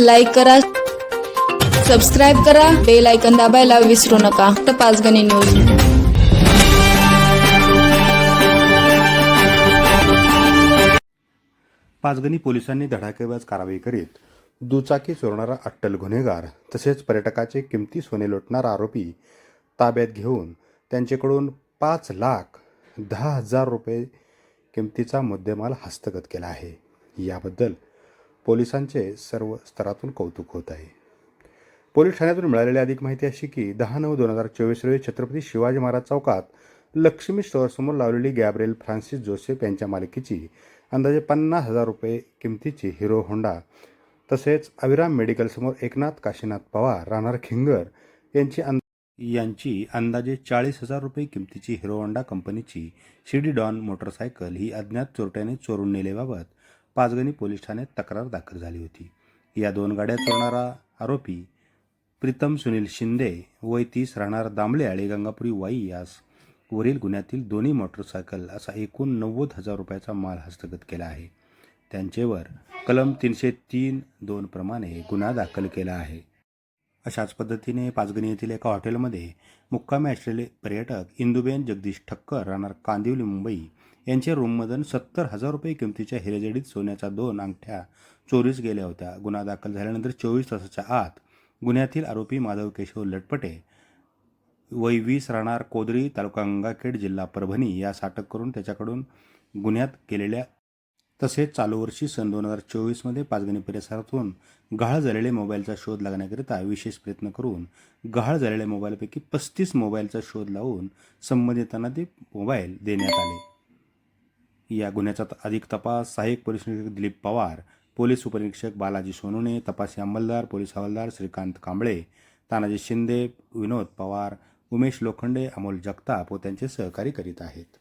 Like करा subscribe करा bell icon दाबायला विसरू नका. तर पाचगणी न्यूज पाचगणी पोलिसांनी धडाकेबाज कारवाई करीत दुचाकी चोरणारा अट्टल गुन्हेगार तसेच पर्यटकाचे किमती सोने लुटणारा आरोपी ताब्यात घेऊन त्यांच्याकडून पाच लाख दहा हजार रुपये किमतीचा मुद्देमाल हस्तगत केला आहे. याबद्दल पोलिसांचे सर्व स्तरातून कौतुक होत आहे. पोलीस ठाण्यातून मिळालेली अधिक माहिती अशी की दहा नऊ दोन हजार चोवीस रोजी छत्रपती शिवाजी महाराज चौकात लक्ष्मी स्टोअरसमोर लावलेली गॅब्रेल फ्रान्सिस जोसेफ यांच्या मालकीची अंदाजे पन्नास हजार रुपये किमतीची हिरो होंडा तसेच अविराम मेडिकलसमोर एकनाथ काशीनाथ पवार राहणार खिंगर यांची अंदा यांची अंदाजे चाळीस हजार रुपये किमतीची हिरो होंडा कंपनीची शिडी डॉन मोटरसायकल ही अज्ञात चोरट्याने चोरून नेल्याबाबत पाचगणी पोलीस ठाण्यात तक्रार दाखल झाली होती. या दोन गाड्या चोरणारा आरोपी प्रीतम सुनील शिंदे वय तीस राहणार दामले आळे गंगापुरी वाई यास वरील गुन्ह्यातील दोन्ही मोटरसायकल असा एकूण नव्वद हजार रुपयाचा माल हस्तगत केला आहे. त्यांचेवर कलम तीनशे तीन दोन प्रमाणे गुन्हा दाखल केला आहे. अशाच पद्धतीने पाचगणी येथील एका हॉटेलमध्ये मुक्कामी असलेले पर्यटक इंदुबेन जगदीश ठक्कर राहणार कांदिवली मुंबई यांच्या रूममधून सत्तर हजार रुपये किमतीच्या हिरेजडीत सोन्याच्या दोन अंगठ्या चोरीस गेल्या होत्या. गुन्हा दाखल झाल्यानंतर चोवीस तासाच्या आत गुन्ह्यातील आरोपी माधव केशव लटपटे वय वीस राहणार कोदरी तालुका गंगाखेड जिल्हा परभणी यास अटक करून त्याच्याकडून गुन्ह्यात केलेल्या तसेच चालू वर्षी सन दोन हजार चोवीसमध्ये पाचगणी परिसरातून गहाळ झालेल्या मोबाईलचा शोध लागण्याकरिता विशेष प्रयत्न करून गहाळ झालेल्या मोबाईलपैकी पस्तीस मोबाईलचा शोध लावून संबंधितांना ते मोबाईल देण्यात आले. या गुन्ह्याचा त- अधिक तपास सहाय्यक पोलीस निरीक्षक दिलीप पवार पोलीस उपनिरीक्षक बालाजी सोनुने तपासी अंमलदार पोलीस हवालदार श्रीकांत कांबळे तानाजी शिंदे विनोद पवार उमेश लोखंडे अमोल जगताप व त्यांचे सहकारी करीत आहेत.